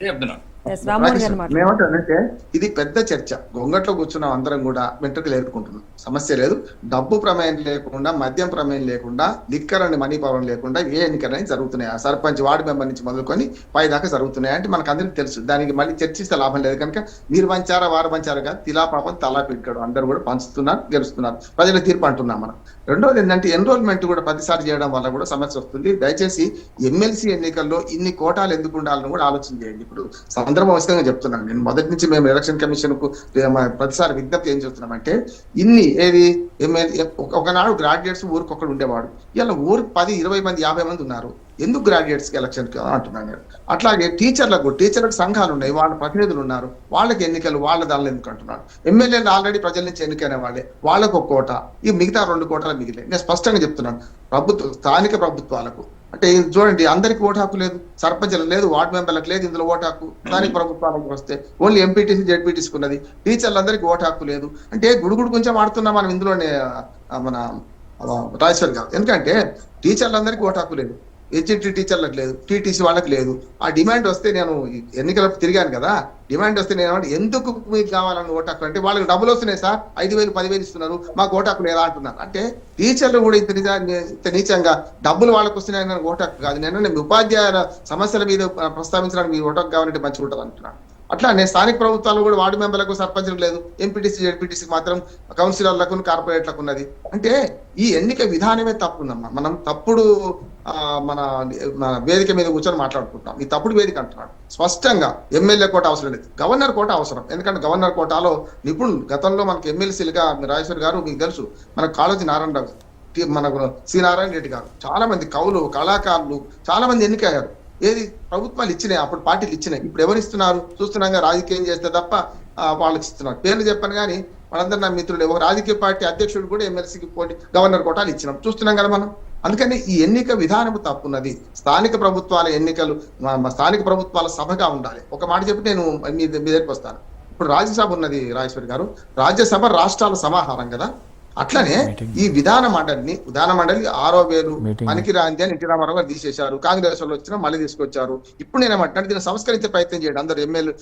చెప్తున్నాను మేమంటానంటే ఇది పెద్ద చర్చ. గొంగట్లో కూర్చున్నాం అందరం కూడా వెంట్రుకలు ఏరుకుంటున్నాం. సమస్య లేదు. డబ్బు ప్రమేయం లేకుండా మద్యం ప్రమేయం లేకుండా లిక్కర్ అండ్ మనీ పవర్ లేకుండా ఏ ఎన్నికలైనా జరుగుతున్నాయి? ఆ సర్పంచ్ వార్డు మెంబర్ నుంచి మొదలుకొని పై దాకా జరుగుతున్నాయి? అంటే మనకు అందరికి తెలుసు. దానికి మళ్ళీ చర్చిస్తే లాభం లేదు. కనుక మీరు పంచారా వారు పంచారా కాదు తిలా పాపం తలా పిక్కడు అందరూ కూడా పంచుతున్నారు గెలుస్తున్నారు. ప్రజల తీర్పు అంటున్నాం మనం. రెండోది ఏంటంటే ఎన్రోల్మెంట్ కూడా ప్రతిసారి చేయడం వల్ల కూడా సమస్య వస్తుంది. దయచేసి ఎమ్మెల్సీ ఎన్నికల్లో ఇన్ని కోటాలు ఎందుకు ఉండాలని కూడా ఆలోచన చేయండి. ఇప్పుడు సందర్భవశంగా చెప్తున్నాను. నేను మొదటి నుంచి మేము ఎలక్షన్ కమిషన్కు మా ప్రతిసారి విజ్ఞప్తి ఏం చేస్తున్నామంటే ఇన్ని ఏది ఒకనాడు గ్రాడ్యుయేట్స్ ఊరికి ఒకడు ఉండేవాడు. ఇలా ఊరికి పది ఇరవై మంది యాభై మంది ఉన్నారు. ఎందుకు గ్రాడ్యుయేట్స్కి ఎలక్షన్ అంటున్నాను నేను. అట్లాగే టీచర్లకు టీచర్లకు సంఘాలు ఉన్నాయి. వాళ్ళ ప్రతినిధులు ఉన్నారు. వాళ్ళకి ఎన్నికలు వాళ్ళ దానిలో ఎందుకు అంటున్నారు ఎమ్మెల్యేలు ఆల్రెడీ ప్రజల నుంచి ఎన్నికైన వాళ్ళే. వాళ్ళకు ఒక కోట. ఈ మిగతా రెండు కోటలు మిగిలే. నేను స్పష్టంగా చెప్తున్నాను. ప్రభుత్వ స్థానిక ప్రభుత్వాలకు అంటే చూడండి అందరికి ఓటు హక్కు లేదు సర్పంచ్లకు లేదు వార్డు మెంబర్లకు లేదు ఇందులో ఓటు హక్కు స్థానిక ప్రభుత్వాలకు వస్తే ఓన్లీ ఎంపీటీసీ జెడ్పీటీసీకి ఉన్నది టీచర్లందరికీ ఓటు హక్కు లేదు. అంటే గుడుగుడు కొంచెం ఆడుతున్నాం మనం ఇందులోనే మన ఆ, రాజేశ్వర్ గారు. ఎందుకంటే టీచర్లందరికీ ఓటు హక్కు లేదు. హెచ్ఎంటీ టీచర్లకు లేదు టీటీసీ వాళ్ళకి లేదు. ఆ డిమాండ్ వస్తే నేను ఎన్నికలకు తిరిగాను కదా డిమాండ్ వస్తే నేను ఎందుకు మీకు కావాలని ఓటాకు అంటే వాళ్ళకి డబ్బులు వస్తున్నాయి సార్ ఐదు వేలు పదివేలు ఇస్తున్నారు మాకు ఓటాకు లేదా అంటున్నారు. అంటే టీచర్లు కూడా ఇంత ఇంత నీచంగా డబ్బులు వాళ్ళకి వస్తున్నాయని నాకు ఓటాకు కాదు. నేను ఉపాధ్యాయుల సమస్యల మీద ప్రస్తావించడానికి మీ ఓటాకు కావాలంటే మంచిగా ఉంటుంది అంటున్నాను. అట్లానే స్థానిక ప్రభుత్వాలు కూడా వార్డు మెంబర్లకు సర్పంచ్లకు లేదు. ఎంపీటీసీ జడ్పీటీసీకి మాత్రం కౌన్సిలర్లకు కార్పొరేట్లకు ఉన్నది. అంటే ఈ ఎన్నిక విధానమే తప్పుందమ్మా. మనం తప్పుడు మన మన వేదిక మీద కూర్చొని మాట్లాడుకుంటాం. ఈ తప్పుడు వేదిక అంటున్నాడు. స్పష్టంగా ఎమ్మెల్యే కోట అవసరం లేదు. గవర్నర్ కోట అవసరం. ఎందుకంటే గవర్నర్ కోటాలో నిపుణులు గతంలో మనకి ఎమ్మెల్సీలుగా రాజేశ్వర్ గారు మీకు తెలుసు మన కాళోజీ నారాయణ రావు మనకు సి నారాయణ రెడ్డి గారు. చాలా మంది కవులు కళాకారులు చాలా మంది ఎన్నికయ్యారు. ఏది? ప్రభుత్వాలు ఇచ్చినాయి అప్పుడు పార్టీలు ఇచ్చినాయి. ఇప్పుడు ఎవరు ఇస్తున్నారు? చూస్తున్నాం రాజకీయం చేస్తే తప్ప వాళ్ళకి ఇస్తున్నారు. పేర్లు చెప్పాను కానీ వాళ్ళందరూ నా మిత్రులు ఒక రాజకీయ పార్టీ అధ్యక్షుడు కూడా ఎమ్మెల్సీకి పోటీ గవర్నర్ కోటాలు ఇచ్చినాం. చూస్తున్నాం కదా మనం. అందుకని ఈ ఎన్నిక విధానము తప్పున్నది. స్థానిక ప్రభుత్వాల ఎన్నికలు స్థానిక ప్రభుత్వాల సభగా ఉండాలి. ఒక మాట చెప్పి నేను మీ దగ్గరికి వస్తాను. ఇప్పుడు రాజ్యసభ ఉన్నది రాజేశ్వరి గారు. రాజ్యసభ రాష్ట్రాల సమాహారం కదా? అట్లనే ఈ విధాన మండలిని విధాన మండలి ఆరో వేలు పనికి రాంది అని ఎన్టీ రామారావు గారు తీసేశారు. కాంగ్రెస్ వాళ్ళు వచ్చినా మళ్ళీ తీసుకొచ్చారు. ఇప్పుడు నేను ఏమంటాను దీన్ని సంస్కరించే ప్రయత్నం చేయండి. అందరు ఎమ్మెల్యే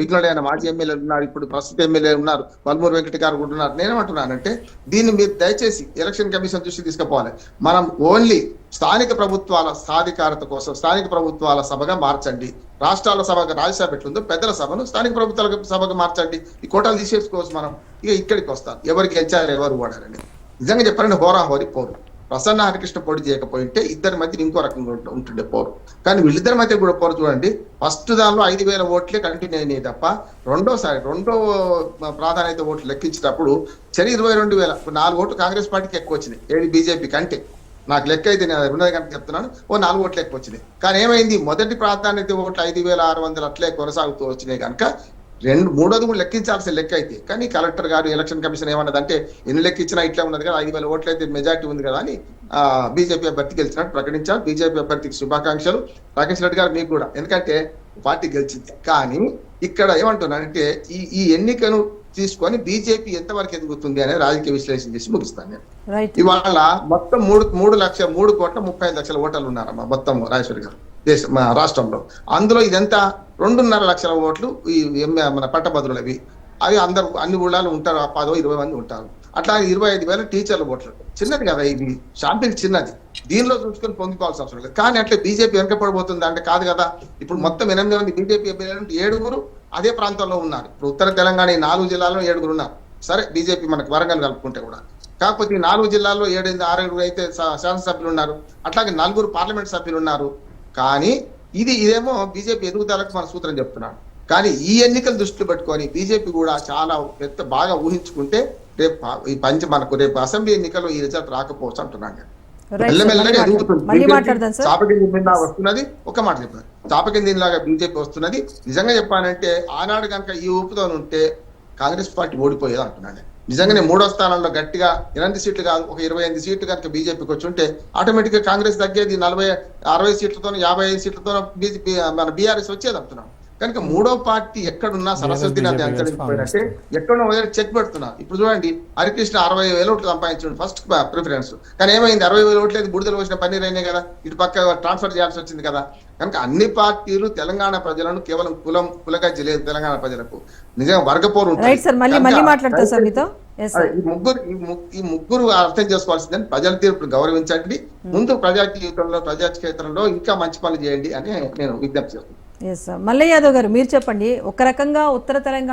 విఘ్నుడైన మాజీ ఎమ్మెల్యేలు ఉన్నారు ఇప్పుడు ప్రస్తుత ఎమ్మెల్యే ఉన్నారు వల్మూరు వెంకట గారు కూడా ఉన్నారు. నేనేమంటున్నానంటే దీన్ని మీరు దయచేసి ఎలక్షన్ కమిషన్ దృష్టి తీసుకుపోవాలి. మనం ఓన్లీ స్థానిక ప్రభుత్వాల సాధికారత కోసం స్థానిక ప్రభుత్వాల సభగా మార్చండి. రాష్ట్రాల సభగా రాజ్యసభ ఎట్లుందో పెద్దల సభను స్థానిక ప్రభుత్వాల సభగా మార్చండి. ఈ కోటాలు తీసేసుకోవచ్చు మనం. ఇక ఇక్కడికి వస్తాను. ఎవరికి గెలిచారు ఎవరు ఓడారని. నిజంగా చెప్పాలంటే హోరాహోరి పోరు. ప్రసన్న హరికృష్ణ పోటీ చేయకపోయింటే ఇద్దరి మధ్య ఇంకో రకంగా ఉంటుండే పోరు. కానీ వీళ్ళిద్దరి మధ్య కూడా పోరు చూడండి. ఫస్ట్ దానిలో ఐదు వేల ఓట్లే కంటిన్యూ అయినాయి తప్ప రెండోసారి రెండో ప్రాధాన్యత ఓట్లు లెక్కించేటప్పుడు చరి ఇరవై రెండు వేల నాలుగు ఓట్లు కాంగ్రెస్ పార్టీకి ఎక్కువ వచ్చినాయి. ఏది బీజేపీ కంటే. నాకు లెక్క అయితే నేను ఉన్నది కనుక చెప్తున్నాను. ఓ నాలుగు ఓట్లు ఎక్కువ వచ్చినాయి. కానీ ఏమైంది? మొదటి ప్రాధాన్యత ఓట్లు ఐదు వేల ఆరు వందలు అట్లే కొనసాగుతూ వచ్చినాయి కనుక రెండు మూడోది కూడా లెక్కించాల్సిన లెక్క అయితే. కానీ కలెక్టర్ గారు ఎలక్షన్ కమిషన్ ఏమన్నదంటే ఎన్ని లెక్కించినా ఇట్లా ఉన్నది కదా ఐదు వేల ఓట్లు అయితే మెజార్టీ ఉంది కదా అని బీజేపీ అభ్యర్థి గెలిచినట్టు ప్రకటించారు. బీజేపీ అభ్యర్థికి శుభాకాంక్షలు. రాకేష్ రెడ్డి గారు మీకు కూడా. ఎందుకంటే పార్టీ గెలిచింది. కానీ ఇక్కడ ఏమంటున్నానంటే ఈ ఈ ఎన్నికను తీసుకొని బీజేపీ ఎంతవరకు ఎదుగుతుంది అనే రాజకీయ విశ్లేషణ చేసి ముగిస్తాను నేను. ఇవాళ మొత్తం మూడు మూడు లక్షల మూడు కోట్ల ముప్పై ఐదు లక్షల ఓటర్లు ఉన్నారమ్మా మొత్తం రాజేశ్వరి గారు దేశ మా రాష్ట్రంలో. అందులో ఇదంతా? రెండున్నర లక్షల ఓట్లు ఈ మన పట్టభద్రులవి అవి అందరు అన్ని ఊళ్ళలో ఉంటారు ఆ పదో ఇరవై మంది ఉంటారు. అట్లా ఇరవై ఐదు వేల టీచర్ల ఓట్లు. చిన్నది కదా ఇది షాంపిల్ చిన్నది. దీనిలో చూసుకొని పొంగిపోవాల్సిన అవసరం లేదు. కానీ అట్లా బీజేపీ వెనకపడిపోతుంది అంటే కాదు కదా. ఇప్పుడు మొత్తం ఎనిమిది మంది బీజేపీ ఎమ్మెల్యేలు ఏడుగురు అదే ప్రాంతంలో ఉన్నారు. ఇప్పుడు ఉత్తర తెలంగాణ ఈ నాలుగు జిల్లాల్లో ఏడుగురు ఉన్నారు. సరే బీజేపీ మనకు వరంగల్ కలుపుకుంటే కూడా. కాకపోతే ఈ నాలుగు జిల్లాల్లో ఏడైంది ఆరుగురు అయితే శాసనసభ్యులు ఉన్నారు. అట్లాగే నలుగురు పార్లమెంట్ సభ్యులు ఉన్నారు. కానీ ఇది ఇదేమో బీజేపీ ఎదుగుదలకు మన సూత్రం చెప్తున్నాడు. కానీ ఈ ఎన్నికలు దృష్టిలో పెట్టుకొని బీజేపీ కూడా చాలా పెద్ద బాగా ఊహించుకుంటే రేపు ఈ పంచ మనకు రేపు అసెంబ్లీ ఎన్నికల్లో ఈ రిజల్ట్ రాకపోవచ్చు అంటున్నాను మెల్లమెల్లగా ఎదుగుతుంది. వస్తున్నది ఒక మాట చాపకిందిలాగా బీజేపీ వస్తున్నది? నిజంగా చెప్పానంటే ఆనాడు కనుక ఈ ఊపుతో ఉంటే కాంగ్రెస్ పార్టీ ఓడిపోయేది అంటున్నాను నేను. నిజంగానే మూడో స్థానంలో గట్టిగా ఎనిమిది సీట్లు కాదు ఒక ఇరవై ఎనిమిది సీట్లు కనుక బీజేపీకి వచ్చి ఉంటే ఆటోమేటిక్గా కాంగ్రెస్ తగ్గేది నలభై అరవై సీట్లతో యాభై ఐదు సీట్లతో బీజేపీ మన బీఆర్ఎస్ వచ్చేది అంటున్నాం. కనుక మూడో పార్టీ ఎక్కడున్నా సరస్వతి నది అంతరించిపోయినట్టే ఎక్కడో చెక్ పెడుతున్నారు. ఇప్పుడు చూడండి హరికృష్ణ అరవై వేల ఓట్లు సంపాదించాడు ఫస్ట్ ప్రిఫరెన్స్. కానీ ఏమైంది? అరవై వేల ఓట్లు బుడిదలు వచ్చిన పన్నీర్ అయినాయి కదా. ఇటు పక్క ట్రాన్స్ఫర్ చేయాల్సి వచ్చింది కదా. కనుక అన్ని పార్టీలు తెలంగాణ ప్రజలను కేవలం కులం కులగజ్జి లేదు తెలంగాణ ప్రజలకు. నిజంగా వర్గపోరు ముగ్గురు ఈ ముగ్గురు అర్థం చేసుకోవాల్సిందని ప్రజల తీర్పును గౌరవించండి. ముందు ప్రజా జీవితంలో ప్రజా క్షేత్రంలో ఇంకా మంచి పనులు చేయండి అని నేను విజ్ఞప్తి చేస్తున్నాను. మల్లయ్య యాదవ్ గారు మీరు చెప్పండి. ఒక రకంగా ఉత్తర తెలంగాణ